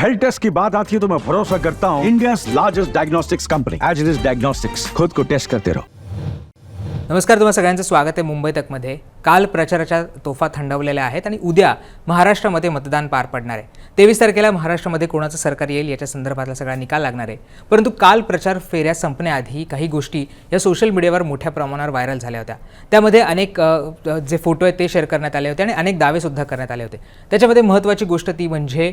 Health taste की बात आती है तो मैं भरोसा करता हूँ India largest diagnostics company as it is diagnostics खुद को टेस्ट करते रहो। नमस्कार तुम्हा सगळ्यांचं स्वागत आहे मुंबई तकमध्ये. काल प्रचाराच्या तोफा थंडवलेल्या आहेत आणि उद्या महाराष्ट्रामध्ये मतदान पार पडणार आहे. तेवीस तारखेला महाराष्ट्रामध्ये कोणाचं सरकार येईल याच्या संदर्भातला सगळा निकाल लागणार आहे. परंतु काल प्रचार फेऱ्या संपण्याआधी काही गोष्टी या सोशल मीडियावर मोठ्या प्रमाणावर व्हायरल झाल्या होत्या. त्यामध्ये अनेक जे फोटो आहेत ते शेअर करण्यात आले होते आणि अनेक दावेसुद्धा करण्यात आले होते. त्याच्यामध्ये महत्त्वाची गोष्ट ती म्हणजे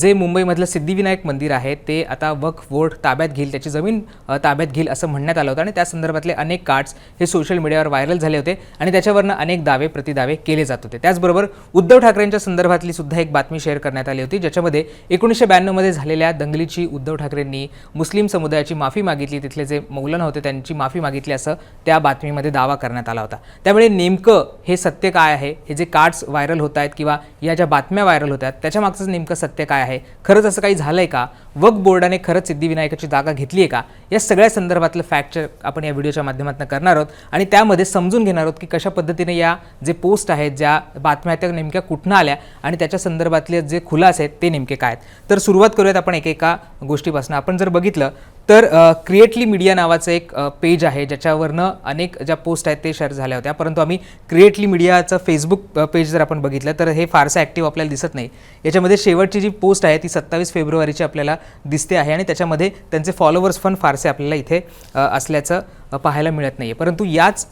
जे मुंबईमधलं सिद्धिविनायक मंदिर आहे ते आता वक्फ बोर्ड ताब्यात घेईल त्याची जमीन ताब्यात घेईल असं म्हणण्यात आलं होतं आणि त्या संदर्भातले अनेक कार्ड्स हे सोशल मीडियावर व्हायरल झाले होते आणि त्याच्यावरनं अनेक दावे प्रतिदावे केले जात होते. त्याचबरोबर उद्धव ठाकरेंच्या संदर्भातली सुद्धा एक बातमी शेअर करण्यात आली होती ज्याच्यामध्ये एकोणीसशे ब्याण्णवमध्ये झालेल्या दंगलीची उद्धव ठाकरेंनी मुस्लिम समुदायाची माफी मागितली तिथले जे मौलाना होते त्यांची माफी मागितली असं त्या बातमीमध्ये दावा करण्यात आला होता. त्यामुळे नेमकं हे सत्य काय आहे? हे जे कार्ड्स व्हायरल होत आहेत किंवा या ज्या बातम्या व्हायरल होत आहेत त्याच्या मागचं नेमकं सत्य काय आहे? खरंच असं काही झालं आहे का? वक्फ बोर्डाने खरंच सिद्धिविनायकाची जागा घेतली आहे का? या सगळ्या संदर्भातलं फॅक्ट आपण या व्हिडिओच्या माध्यमातून करणार आहोत आणि त्यामध्ये समजून घेणार आहोत की कशा पद्धतीने या जे पोस्ट आहेत ज्या बातम्या आहेत त्या नेमक्या कुठनं आल्या आणि त्याच्या संदर्भातले जे खुलास आहेत ते नेमके काय आहेत? तर सुरुवात करूयात आपण एकेका गोष्टीपासून. आपण जर बघितलं तर क्रिएटली मीडिया नावाचं एक पेज आहे ज्याच्यावरनं अनेक ज्या पोस्ट आहेत ते शेअर झाल्या होत्या. परंतु आम्ही क्रिएटली मीडियाचं फेसबुक पेज जर आपण बघितलं तर हे फारसं ॲक्टिव्ह आपल्याला दिसत नाही. याच्यामध्ये शेवटची जी पोस्ट आहे ती सत्तावीस फेब्रुवारीची आपल्याला दिसते आहे आणि त्याच्यामध्ये त्यांचे फॉलोवर्स पण फारसे आपल्याला इथे असल्याचं पाहायला मिळत नाही आहे परंतु याच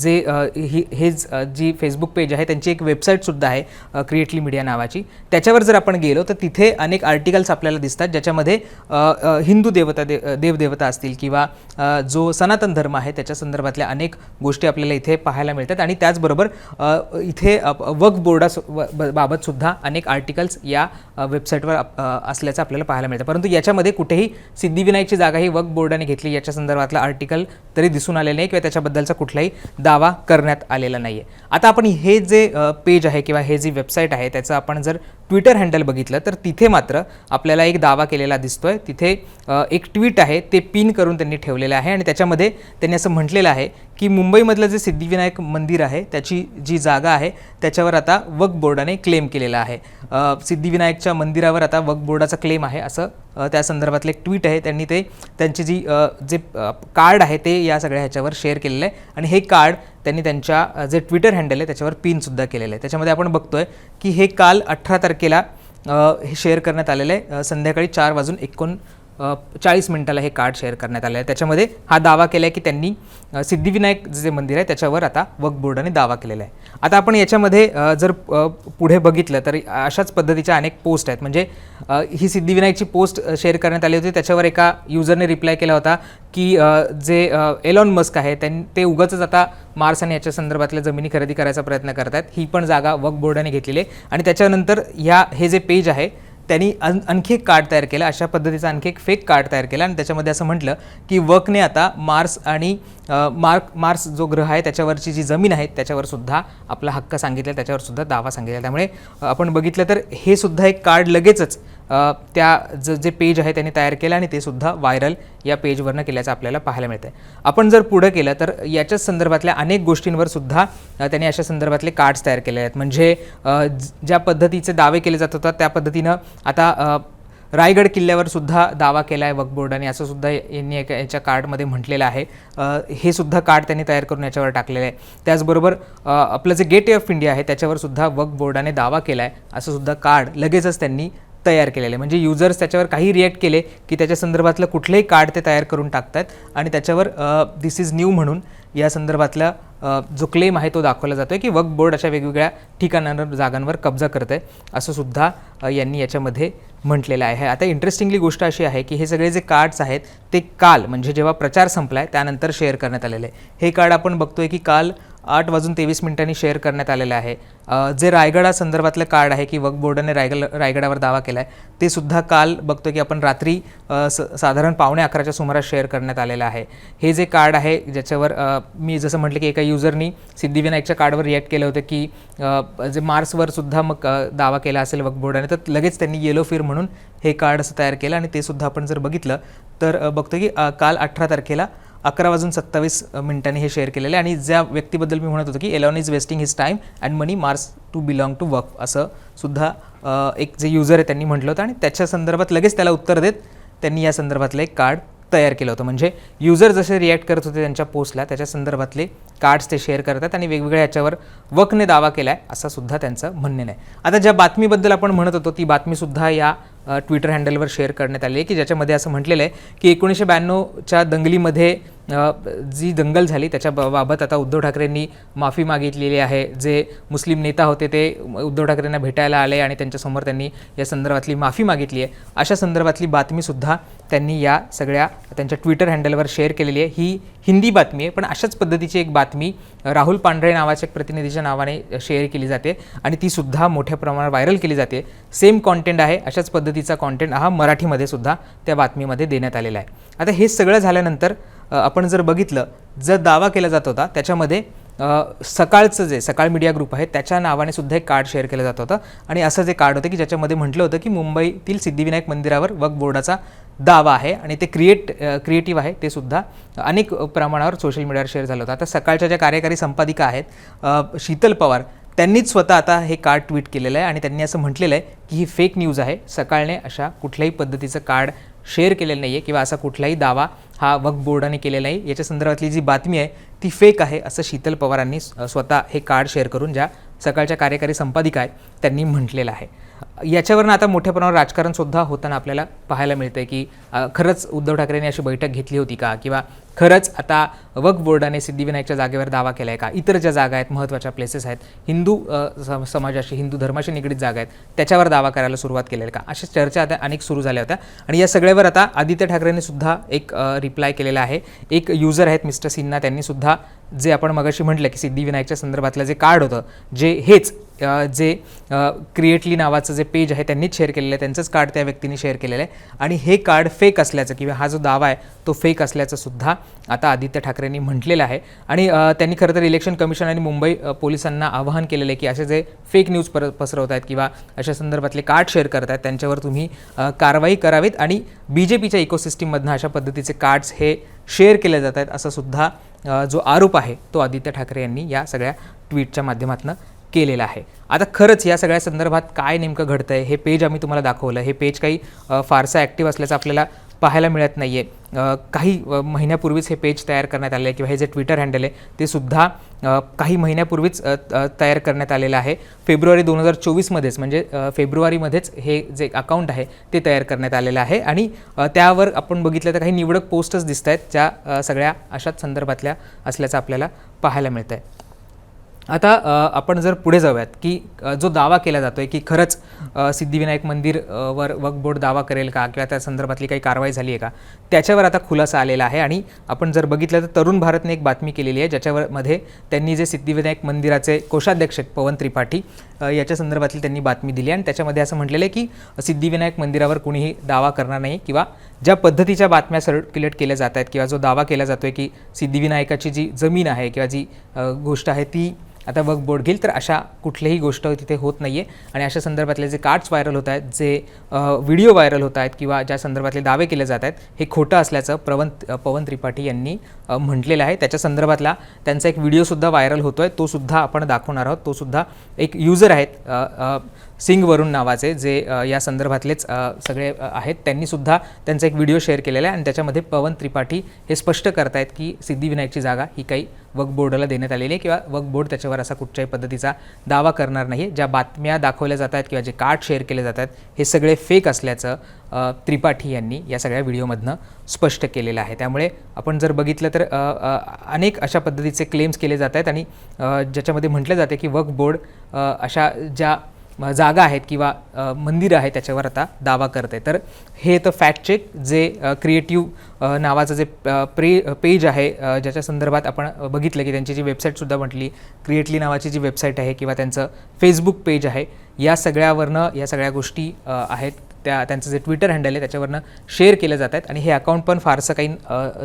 जे ही हे जी फेसबुक पेज आहे त्यांची एक वेबसाईटसुद्धा आहे क्रिएटली मीडिया नावाची. त्याच्यावर जर आपण गेलो तर तिथे अनेक आर्टिकल्स आपल्याला दिसतात ज्याच्यामध्ये हिंदू देवता दे देवदेवता असतील किंवा जो सनातन धर्म आहे त्याच्या संदर्भातल्या अनेक गोष्टी आपल्याला इथे पाहायला मिळतात. आणि त्याचबरोबर इथे वक बोर्डा बाबत सुद्धा अनेक आर्टिकल्स या वेबसाईटवर असल्याचं आपल्याला पाहायला मिळतं. परंतु याच्यामध्ये कुठेही सिद्धिविनायकची जागा ही वक बोर्डाने घेतली याच्या संदर्भातलं आर्टिकल तरी दिसून आलेलं नाही किंवा त्याच्याबद्दलचा कुठलाही दावा करण्यात आलेला नाही आहे आता आपण हे जे पेज आहे किंवा हे जी वेबसाईट आहे त्याचं आपण जर ट्विटर हँडल बघितलं तर तिथे मात्र आपल्याला एक दावा केलेला दिसतो आहे तिथे एक ट्विट आहे ते पिन करून त्यांनी ठेवलेलं आहे आणि त्याच्यामध्ये त्यांनी असं म्हटलेलं आहे की मुंबईमधलं जे सिद्धिविनायक मंदिर आहे त्याची जी जागा आहे त्याच्यावर आता वक्फ बोर्डाने क्लेम केलेला आहे. सिद्धिविनायकच्या मंदिरावर आता वक्फ बोर्डाचा क्लेम आहे असं त्या संदर्भातलं एक ट्विट आहे त्यांनी ते त्यांची जी जे कार्ड आहे ते या सगळ्या ह्याच्यावर शेअर केलेलं आहे. आणि हे कार्ड त्यांनी त्यांच्या जे ट्विटर हँडल आहे त्याच्यावर पिनसुद्धा केलेलं आहे. त्याच्यामध्ये आपण बघतोय की हे काल अठरा तारखेला हे शेअर करण्यात आलेलं आहे. संध्याकाळी चार वाजून एकोण चाळीस मिनिटाला हे कार्ड शेअर करण्यात आलं आहे त्याच्यामध्ये हा दावा केला आहे की त्यांनी सिद्धिविनायक जे मंदिर आहे त्याच्यावर आता वक्फ बोर्डाने दावा केलेला आहे. आता आपण याच्यामध्ये जर पुढे बघितलं तर अशाच पद्धतीच्या अनेक पोस्ट आहेत. म्हणजे ही सिद्धिविनायकची पोस्ट शेअर करण्यात आली होती. त्याच्यावर एका युजरने रिप्लाय केला होता की जे एलॉन मस्क आहे त्यां ते उगाचच आता मार्स आणि याच्या संदर्भातल्या जमिनी खरेदी करायचा प्रयत्न करत आहेत ही पण जागा वक्फ बोर्डाने घेतलेली आहे. आणि त्याच्यानंतर ह्या हे जे पेज आहे त्यांनी अन आणखी एक कार्ड तयार केलं. अशा पद्धतीचा आणखी एक फेक कार्ड तयार केला. आणि त्याच्यामध्ये असं म्हटलं की वकने आता मार्स आणि मार्क मार्स जो ग्रह आहे त्याच्यावरची जी जमीन आहे त्याच्यावर सुद्धा आपला हक्क सांगितला. त्याच्यावर सुद्धा दावा सांगितला. त्यामुळे आपण बघितलं तर हे सुद्धा एक कार्ड लगेचच त्या ज जे पेज आहे त्यांनी तयार केलं आणि ते सुद्धा व्हायरल या पेजवरनं केल्याचं आपल्याला पाहायला मिळतं आहे आपण जर पुढं केलं तर याच्याच संदर्भातल्या अनेक गोष्टींवर सुद्धा त्यांनी अशा संदर्भातले कार्ड्स तयार केले आहेत. म्हणजे ज्या पद्धतीचे दावे केले जात होतात त्या पद्धतीनं आता रायगड किल्ल्यावर सुद्धा दावा केला आहे वकबोर्डाने बोर्डाने असं सुद्धा यांनी एका याच्या कार्डमध्ये म्हटलेलं आहे. हे सुद्धा कार्ड त्यांनी तयार करून याच्यावर टाकलेलं आहे. त्याचबरोबर आपलं जे गेट ऑफ इंडिया आहे त्याच्यावर सुद्धा वक्फ बोर्डाने दावा केला आहे असं सुद्धा कार्ड लगेचच त्यांनी तयार केलेले. म्हणजे युजर्स त्याच्यावर काही रिॲक्ट केले की त्याच्या संदर्भातलं कुठलंही कार्ड ते तयार करून टाकतात आणि त्याच्यावर दिस इज न्यू म्हणून या संदर्भातला जो क्लेम आहे तो दाखवला जातो आहे की वक्फ बोर्ड अशा वेगवेगळ्या ठिकाणांवर जागांवर कब्जा करत आहे असं सुद्धा यांनी याच्यामध्ये म्हटलेलं आहे. आता इंटरेस्टिंगली गोष्ट अशी आहे की हे सगळे जे कार्ड्स आहेत ते काल म्हणजे जेव्हा प्रचार संपला आहे त्यानंतर शेअर करण्यात आलेले आहे. हे कार्ड आपण बघतोय की काल आठ वाजून तेवीस मिनिटांनी शेअर करण्यात आलेलं आहे. जे रायगडा संदर्भातलं कार्ड आहे की वक्फ बोर्डाने रायगड रायगडावर दावा केला आहे ते सुद्धा काल बघतो की आपण रात्री स साधारण पावणे अकराच्या सुमारास शेअर करण्यात आलेलं आहे. हे जे कार्ड आहे ज्याच्यावर मी जसं म्हटलं की एका युजरनी सिद्धिविनायकच्या कार्डवर रिॲक्ट केलं होतं की जे मार्सवर सुद्धा मग दावा केला असेल वक्फ बोर्डाने तर लगेच त्यांनी येलो फिर म्हणून हे कार्ड असं तयार केलं आणि ते सुद्धा आपण जर बघितलं तर बघतो की काल अठरा तारखेला अकरा वाजून सत्तावीस मिनिटांनी हे शेअर केलेलं आहे. आणि ज्या व्यक्तीबद्दल मी म्हणत होतो की Elon is wasting his time and money Mars to belong to work असं सुद्धा एक जे युजर आहे त्यांनी म्हटलं होतं. आणि त्याच्या संदर्भात लगेच त्याला उत्तर देत त्यांनी या संदर्भातलं एक कार्ड तयार केलं होतं. म्हणजे युजर जसे रिॲक्ट करत होते त्यांच्या पोस्टला त्याच्या संदर्भातले कार्ड्स ते शेअर करतात आणि वेगवेगळ्या याच्यावर वकने दावा केला आहे असं सुद्धा त्यांचं म्हणणं नाही आता ज्या बातमीबद्दल आपण म्हणत होतो ती बातमीसुद्धा या ट्विटर हँडलवर शेअर करण्यात आली आहे की ज्याच्यामध्ये असं म्हटलेलं आहे की एकोणीसशे ब्याण्णवच्या दंगलीमध्ये जी दंगल झाली त्याच्या बाबत आता उद्धव ठाकरेंनी माफी मागितलेली आहे. जे मुस्लिम नेता होते ते उद्धव ठाकरेंना भेटायला आले आणि त्यांच्यासमोर त्यांनी या संदर्भातली माफी मागितली आहे. अशा संदर्भातली बातमीसुद्धा त्यांनी या सगळ्या त्यांच्या ट्विटर हँडलवर शेअर केलेली आहे. ही हिंदी बातमी आहे पण अशाच पद्धतीची एक बातमी राहुल पांढरे नावाच्या एक प्रतिनिधीच्या नावाने शेअर केली जाते आणि ती सुद्धा मोठ्या प्रमाणात व्हायरल केली जाते. सेम कॉन्टेंट आहे अशाच पद्धतीचा कॉन्टेंट हा मराठीमध्ये सुद्धा त्या बातमीमध्ये देण्यात आलेला आहे. आता हे सगळं झाल्यानंतर आपण जर बघितलं जर दावा केला जात होता त्याच्यामध्ये सकाळचं जे सकाळ मीडिया ग्रुप आहे त्याच्या नावाने सुद्धा एक कार्ड शेअर केलं जात होतं. आणि असं जे कार्ड होतं की ज्याच्यामध्ये म्हटलं होतं की मुंबईतील सिद्धिविनायक मंदिरावर वक्फ बोर्डाचा दावा आहे आणि ते क्रिएट क्रिएटिव्ह आहे ते सुद्धा अनेक प्रमाणावर सोशल मीडियावर शेअर झालं होतं. आता सकाळच्या ज्या कार्यकारी संपादिका आहेत शीतल पवार त्यांनीच स्वतः आता हे कार्ड ट्विट केलेलं आहे आणि त्यांनी असं म्हटलेलं आहे की ही फेक न्यूज आहे. सकाळने अशा कुठल्याही पद्धतीचं कार्ड शेअर केलेलं नाही आहे किंवा असा कुठलाही दावा हा वक्फ बोर्डाने केलेला आहे. याच्या संदर्भातली जी बातमी आहे ती फेक आहे असं शीतल पवारांनी स्वतः हे कार्ड शेअर करून ज्या सकाळच्या कार्यकारी संपादिका आहेत त्यांनी म्हटलेलं आहे. याच्यावरनं आता मोठ्या प्रमाणावर राजकारणसुद्धा होताना आपल्याला पाहायला मिळतं आहे की खरंच उद्धव ठाकरेंनी अशी बैठक घेतली होती का? किंवा खरंच आता वक्फ बोर्डाने सिद्धिविनायकच्या जागेवर दावा केला आहे का? इतर ज्या जागा आहेत महत्त्वाच्या प्लेसेस आहेत. हिंदू समाजाशी हिंदू धर्माशी निगडीत जागा आहेत. त्याच्यावर दावा करायला सुरुवात केलेली का? अशा चर्चा आता अनेक सुरू झाल्या होत्या. आणि या सगळ्यावर आता आदित्य ठाकरेंनी सुद्धा एक रिप्लाय केलेला आहे. एक युजर आहेत मिस्टर सिन्हा त्यांनी सुद्धा जे आपण मगाशी म्हटलं की सिद्धिविनायकच्या संदर्भातलं जे कार्ड होतं जे हेच जे क्रिएटली नावाचं जे पेज आहे त्यांनीच शेअर केलेलं आहे त्यांचंच कार्ड त्या व्यक्तीने शेअर केलेलं आहे. आणि हे कार्ड फेक असल्याचं किंवा हा जो दावा आहे तो फेक असल्याचं सुद्धा आता आदित्य ठाकरेंनी म्हटलेलं आहे. आणि त्यांनी खरं तर इलेक्शन कमिशन आणि मुंबई पोलिसांना आवाहन केलेलं आहे की असे जे फेक न्यूज पर पसरवत आहेत किंवा अशा संदर्भातले कार्ड शेअर करत आहेत त्यांच्यावर तुम्ही कारवाई करावीत. आणि बी जे पीच्या इकोसिस्टीममधनं अशा पद्धतीचे कार्ड्स हे शेअर केले जात आहेत असा सुद्धा जो आरोप आहे तो आदित्य ठाकरे यांनी या सगळ्या ट्विटच्या माध्यमातून केलेला आहे. आता खरंच या सगळ्या संदर्भात काय नेमकं घडतं आहे हे पेज आम्ही तुम्हाला दाखवलं. हे पेज काही फारसं ॲक्टिव्ह असल्याचं आपल्याला पाहायला मिळत नाही आहे काही महिन्यापूर्वीच हे पेज तयार करण्यात आले आहे किंवा हे जे ट्विटर हँडल आहे ते सुद्धा काही महिन्यापूर्वीच तयार करण्यात आलेलं आहे. फेब्रुवारी दोन हजार चोवीसमध्येच म्हणजे फेब्रुवारीमध्येच हे जे अकाउंट आहे ते तयार करण्यात आलेलं आहे. आणि त्यावर आपण बघितलं तर काही निवडक पोस्टच दिसत आहेत ज्या सगळ्या अशाच संदर्भातल्या असल्याचं आपल्याला पाहायला मिळतं आहे आता आपण जर पुढे जाऊयात की जो दावा केला जातो आहे की खरंच सिद्धिविनायक मंदिर वर वक्फ बोर्ड दावा करेल का किंवा त्या संदर्भातली काही कारवाई झाली आहे का त्याच्यावर आता खुलासा आलेला आहे. आणि आपण जर बघितलं तर तरुण भारतने एक बातमी केलेली आहे ज्याच्यावर मध्ये त्यांनी जे सिद्धिविनायक मंदिराचे कोषाध्यक्ष पवन त्रिपाठी याच्या संदर्भातली त्यांनी बातमी दिली आणि त्याच्यामध्ये असं म्हटलेलं आहे की सिद्धिविनायक मंदिरावर कुणीही दावा करणार नाही किंवा ज्या पद्धतीच्या बातम्या सर्क्युलेट केल्या जात आहेत किंवा जो दावा केला जातो आहे की सिद्धिविनायकाची जी जमीन आहे किंवा जी गोष्ट आहे ती आता वक बोर्ड घेईल तर अशा कुठलीही गोष्ट तिथे होत नाही आहे आणि अशा संदर्भातले जे कार्ड्स व्हायरल होत आहेत जे व्हिडिओ व्हायरल होत आहेत किंवा ज्या संदर्भातले दावे केले जात आहेत हे खोटं असल्याचं प्रवन पवन त्रिपाठी यांनी म्हटलेलं आहे. त्याच्या संदर्भातला त्यांचा एक व्हिडिओसुद्धा व्हायरल होतो आहे तो सुद्धा आपण दाखवणार आहोत. तोसुद्धा एक युजर आहेत सिंग वरुण नावाचे जे या संदर्भातलेच सगळे आहेत. त्यांनीसुद्धा त्यांचा एक व्हिडिओ शेअर केलेला आहे. आणि त्याच्यामध्ये पवन त्रिपाठी हे स्पष्ट करतायत की सिद्धिविनायकची जागा ही काही वक्फ बोर्डाला देण्यात आलेली आहे किंवा वक्फ बोर्ड त्याच्यावर असा कुठच्याही पद्धतीचा दावा करणार नाही. ज्या बातम्या दाखवल्या जात आहेत किंवा जे कार्ड शेअर केले जात आहेत हे सगळे फेक असल्याचं त्रिपाठी यांनी या सगळ्या व्हिडिओमधनं स्पष्ट केलेलं आहे. त्यामुळे आपण जर बघितलं तर अनेक अशा पद्धतीचे क्लेम्स केले जात आहेत आणि ज्याच्यामध्ये म्हटलं जाते की वक्फ बोर्ड अशा ज्या जागा आहेत किंवा मंदिर मंदिरं त्याच्यावर आता दावा करते तर हे तर फॅक्ट चेक जे क्रिएटिव्ह नावाचं जे प्रे पेज आहे ज्याच्या संदर्भात आपण बघितलं की त्यांची जी वेबसाईटसुद्धा म्हटली क्रिएटली नावाची जी वेबसाईट आहे किंवा त्यांचं फेसबुक पेज आहे या सगळ्यावरनं या सगळ्या गोष्टी आहेत. त्या त्यांचं जे ट्विटर हँडल आहे त्याच्यावरनं शेअर केलं जात आहेत. आणि हे अकाउंट पण फारसं काही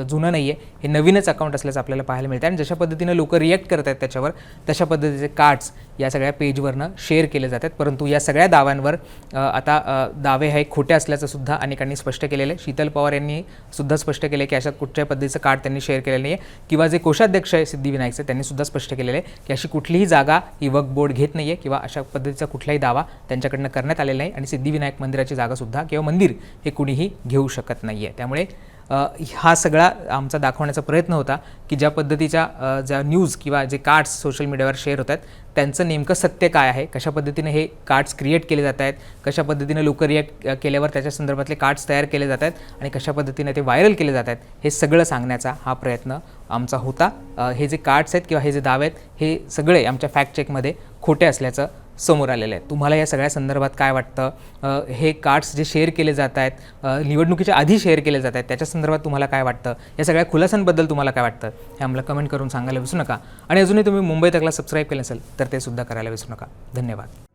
जुनं नाही आहे हे नवीनच अकाउंट असल्याचं आपल्याला पाहायला मिळतं आणि जशा पद्धतीनं लोक रिॲक्ट करत आहेत त्याच्यावर तशा पद्धतीचे कार्ड्स या सगळ्या पेजवरनं शेअर केले जातात परंतु या सगळ्या दाव्यांवर आता दावे हे खोटे असल्याचं सुद्धा अनेकांनी स्पष्ट केलेलं आहे. शीतल पवार यांनी सुद्धा स्पष्ट केलं की अशा कुठच्याही पद्धतीचं कार्ड त्यांनी शेअर केलेलं नाही आहे किंवा जे कोषाध्यक्ष आहे सिद्धिविनायकचे त्यांनी सुद्धा स्पष्ट केलेलं आहे की अशी कुठलीही जागा ही वक बोर्ड घेत नाही आहे किंवा अशा पद्धतीचा कुठलाही दावा त्यांच्याकडनं करण्यात आलेला नाही. आणि सिद्धिविनायक मंदिराची जागा जागासुद्धा किंवा मंदिर हे कुणीही घेऊ शकत नाही आहे त्यामुळे हा सगळा आमचा दाखवण्याचा प्रयत्न होता की ज्या पद्धतीच्या ज्या न्यूज किंवा जे कार्ड्स सोशल मीडियावर शेअर होत आहेत त्यांचं नेमकं सत्य काय आहे कशा पद्धतीने हे कार्ड्स क्रिएट केले जात आहेत कशा पद्धतीने लोक रिॲक्ट केल्यावर त्याच्या संदर्भातले कार्ड्स तयार केले जात आहेत आणि कशा पद्धतीने ते व्हायरल केले जात आहेत हे सगळं सांगण्याचा हा प्रयत्न आमचा होता. हे जे कार्ड्स आहेत किंवा हे जे दावे आहेत हे सगळे आमच्या फॅक्ट चेकमध्ये खोटे असल्याचं समोर आलेलं आहे तुम्हाला या सगळ्या संदर्भात काय वाटतं? हे कार्ड्स जे शेअर केले जात आहेत निवडणुकीच्या आधी शेअर केले जात आहेत त्याच्या संदर्भात तुम्हाला काय वाटतं? या सगळ्या खुलासांबद्दल तुम्हाला काय वाटतं? हे आम्हाला कमेंट करून सांगायला विसरू नका. आणि अजूनही तुम्ही मुंबई तकला सबस्क्राईब केलं असेल तर ते सुद्धा करायला विसरू नका. धन्यवाद.